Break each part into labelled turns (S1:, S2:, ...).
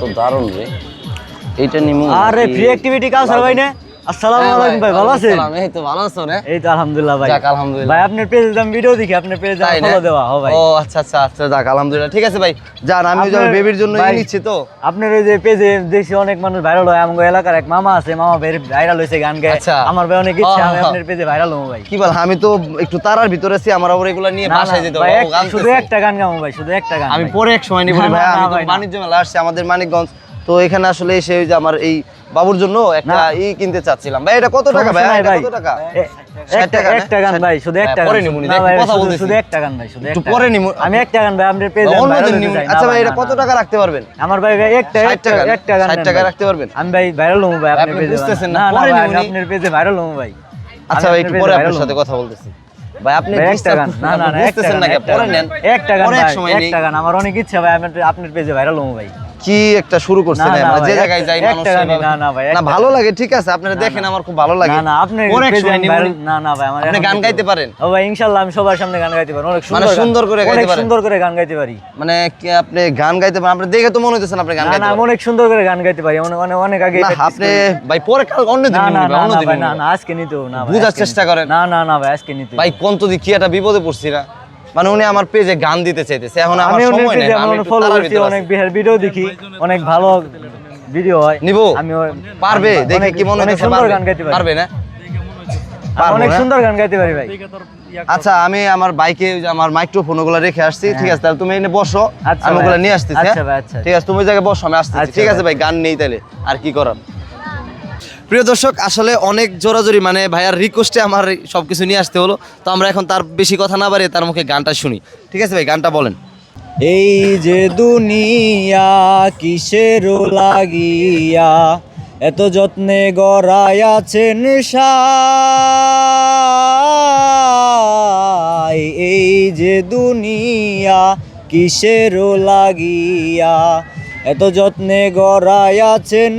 S1: তো দারুণ রে। এইটা নিমু
S2: আরে ফ্রি অ্যাক্টিভিটি কাজ হবে না? আসসালামু
S1: হ্যাঁ
S2: আলাইকুম ভাই ভালো আছেন?
S1: এই তো ভালো আছো রে?
S2: এই তো আলহামদুলিল্লাহ ভাই।
S1: যাক, আলহামদুলিল্লাহ।
S2: ভাই আপনার পেজে আমি ভিডিও দেখি আপনার পেজে
S1: না?
S2: ফলো দেওয়া হো ভাই।
S1: ও আচ্ছা আচ্ছা আচ্ছা যাক আলহামদুলিল্লাহ। ঠিক আছে ভাই যান আমি বেবির জন্য নিচ্ছি তো।
S2: আপনার ওই যে পেজে অনেক মানুষ ভাইরাল হয় এলাকার এক মামা আছে মামা ভাইরাল হয়েছে গান গায়।
S1: আচ্ছা।
S2: আমার ভাই অনেক ইচ্ছা আমি আপনার পেজে ভাইরাল হব ভাই।
S1: কি বল আমি তো একটু তারার ভিতরে আছি আমার আবার এগুলো নিয়ে বাসায় যেতে হবে
S2: শুধু একটা গান গাবো ভাই শুধু একটা গান
S1: আমি পরে এক সময় নিব ভাই আমি তো বাণিজ্য মেলা আসছি আমাদের মানিকগঞ্জ। তো এখানে আসলে এসে ওই যে আমার এই বাবুর জন্য একটা ই কিনতে চাচ্ছিলাম। ভাই এটা কত টাকা ভাই? এটা কত টাকা?
S2: একটা গান ভাই শুধু একটা
S1: হ্যাঁ, পরে কথা বলতেছি।
S2: শুধু একটা গান ভাই শুধু
S1: একটা পরে নিমু।
S2: আমি একটা গান ভাই পেজে
S1: অন্যদিন নিমু। আচ্ছা ভাই এটা কত টাকা রাখতে পারবেন?
S2: আমার ভাই ভাই একটা একটা গান
S1: টাকা রাখতে পারবেন?
S2: আমি ভাই ভাইরাল ভাই আপনার
S1: আপনি
S2: পেজে
S1: বুঝতেছেন না,
S2: না না ভাই আপনার পেজে ভাইরাল হব ভাই।
S1: আচ্ছা ভাই একটু পরে আপনার সাথে কথা বলতেছি। ভাই আপনি
S2: একটা গান। না না না একটা গান, একটা
S1: পরে
S2: গান।
S1: নেন
S2: একটা গান ভাই,
S1: সময়
S2: একটা গান আমার অনেক ইচ্ছা ভাই আপনার- আপনার পেজে ভাইরাল ভাই
S1: কি একটা শুরু করছেন
S2: না, না
S1: যে জায়গায় যাই মানুষ
S2: না, না ভাই,
S1: না ভালো লাগে ঠিক আছে আপনারা দেখেন আমার খুব ভালো লাগে।
S2: না না viral- না না ভাই
S1: আপনি গান গাইতে পারেন?
S2: ও ভাই ইনশাআল্লাহ আমি সবার সামনে গান গাইতে পারি অনেক
S1: মানে
S2: সুন্দর গান-
S1: সুন্দর করে গাইতে পারেন?
S2: সুন্দর করে গান গাইতে পারি।
S1: মানে কি আপনি গান গাইতে পারেন? আপনি দেখে তো মনে হইতেছেন আপনি গান
S2: না
S1: গাইতে
S2: না
S1: পারেন।
S2: অনেক সুন্দর করে গান গাইতে পারি অনেক অনেক অনেক আগে
S1: আপনি ভাই পরে কাল অন্য দিন
S2: না না না না না। না আজকে নিতে না
S1: বুঝার চেষ্টা করেন।
S2: না না না ভাই আজকে নিতে
S1: ভাই কোন তো কি একটা বিপদে পড়ছি না। মানে উনি আমার পেজে গান দিতে চাইতেছে। এখন আমার সময় নেই আমি
S2: অনেক ফলো করছি অনেক বিহার ভিডিও দেখি অনেক ভালো ভিডিও হয়।
S1: নিবো?
S2: আমি
S1: পারবে? দেখে কি মনে হচ্ছে
S2: সুন্দর
S1: পারবে?
S2: গান গাইতে
S1: পারবে না?
S2: অনেক সুন্দর গান গাইতে পারি ভাই।
S1: আচ্ছা আমি আমার বাইকে আমার মাইক্রোফোন ওগুলো রেখে আসছি ঠিক আছে তাহলে তুমি এনে বসো।
S2: আচ্ছা
S1: আমি ওগুলো নিয়ে আসতেছি
S2: আচ্ছা
S1: হ্যাঁ?
S2: ভাই, আচ্ছা।
S1: ঠিক আছে তুমি জায়গায় বসো আমি আসতেছি
S2: আচ্ছা
S1: ঠিক আছে
S2: ভাই।
S1: ভাই গান নেই তাহলে আর কি করার? প্রিয় দর্শক, আসলে অনেক জোরাজোরি মানে ভাইয়ার রিকোয়েস্টে আমার সব কিছু নিয়ে আসতে হলো। তো আমরা এখন তার বেশি কথা না বাড়িয়ে তার মুখে গানটা শুনি। ঠিক আছে ভাই, গানটা বলেন।
S2: এই যে দুনিয়া কিসের লাগিয়া, এত যত্নে গড়াইয়াছেন সাই এই যে দুনিয়া কিসের লাগিয়া, এত যত্নে গড়াইয়াছেন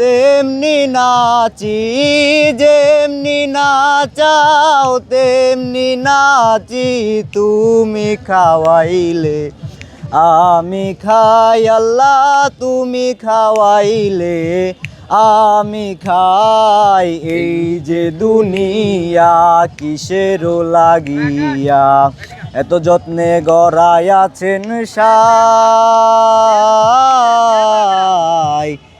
S2: তেমনি নাচি, যেমনি নাচাও, তেমনি নাচি তুমি খাওয়াইলে। আমি খাই আল্লাহ, তুমি খাওয়াইলে। আমি খাই এই যে দুনিয়া, কিসের লাগিয়া? এত যত্নে গড়াইয়াছেন সাই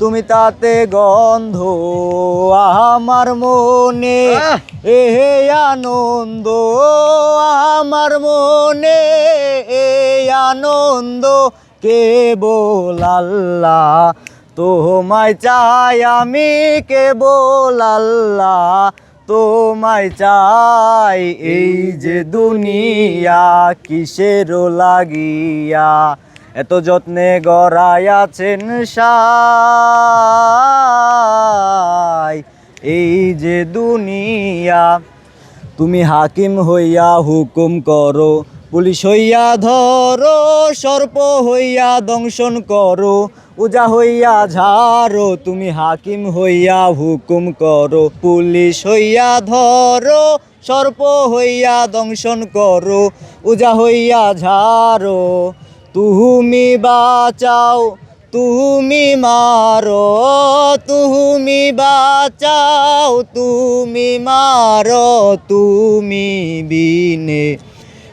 S2: তুমি তাতে গন্ধ আমার মনে
S1: আহ!
S2: এ আনন্দ আমার মনে এ আনন্দ কেবল আল্লাহ তোমায় চাই আমি কেবল আল্লাহ তোমায় চাই এই যে দুনিয়া কিসের লাগিয়া এত যত্নে গড়াইয়াছেন সাই। এই যে দুনিয়া, তুমি হাকিম হইয়া হুকুম করো, পুলিশ হইয়া ধরো, সর্প হইয়া দংশন করো, উজা হইয়া ঝাড়ো, তুমি হাকিম হইয়া হুকুম করো, পুলিশ হইয়া ধরো, সর্প হইয়া দংশন করো, উজা হইয়া ঝাড়ো। তুমি বাঁচাও, তুমি মারো, তুমি বাঁচাও, তুমি মারো, তুমি বিনে।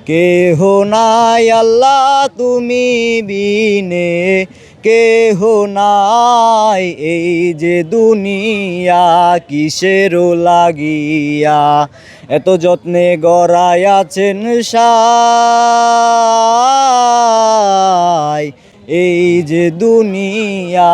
S2: কেহ নাই আল্লাহ, তুমি বিনে। কেহ নাই এই যে দুনিয়া কিসেরও লাগিয়া? এত যত্নে গড়াইয়াছেন সাই এই যে দুনিয়া।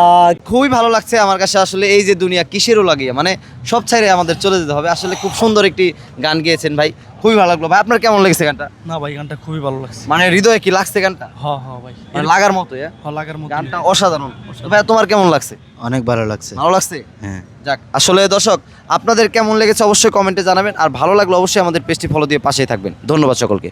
S1: খুবই ভালো লাগছে আমার কাছে আসলে এই যে দুনিয়া কিসেরও লাগে মানে সব ছাইরে আমাদের চলে যেতে হবে। আসলে খুব সুন্দর একটি গান গেয়েছেন ভাই খুবই ভালো লাগল। ভাই আপনার কেমন লেগেছে গানটা?
S3: না ভাই গানটা খুবই ভালো লাগছে।
S1: মানে হৃদয়ে কি লাগছে গানটা?
S3: হ হ ভাই।
S1: মানে লাগার মতো হ্যাঁ?
S3: লাগার মতো
S1: গানটা অসাধারণ। ভাই তোমার কেমন লাগছে?
S2: অনেক ভালো লাগছে।
S1: ভালো লাগছে?
S2: হ্যাঁ।
S1: যাক আসলে দর্শক আপনাদের কেমন লেগেছে অবশ্যই কমেন্টে জানাবেন। আর ভালো লাগলে অবশ্যই আমাদের পেজটি ফলো দিয়ে পাশেই থাকবেন। ধন্যবাদ সকলকে।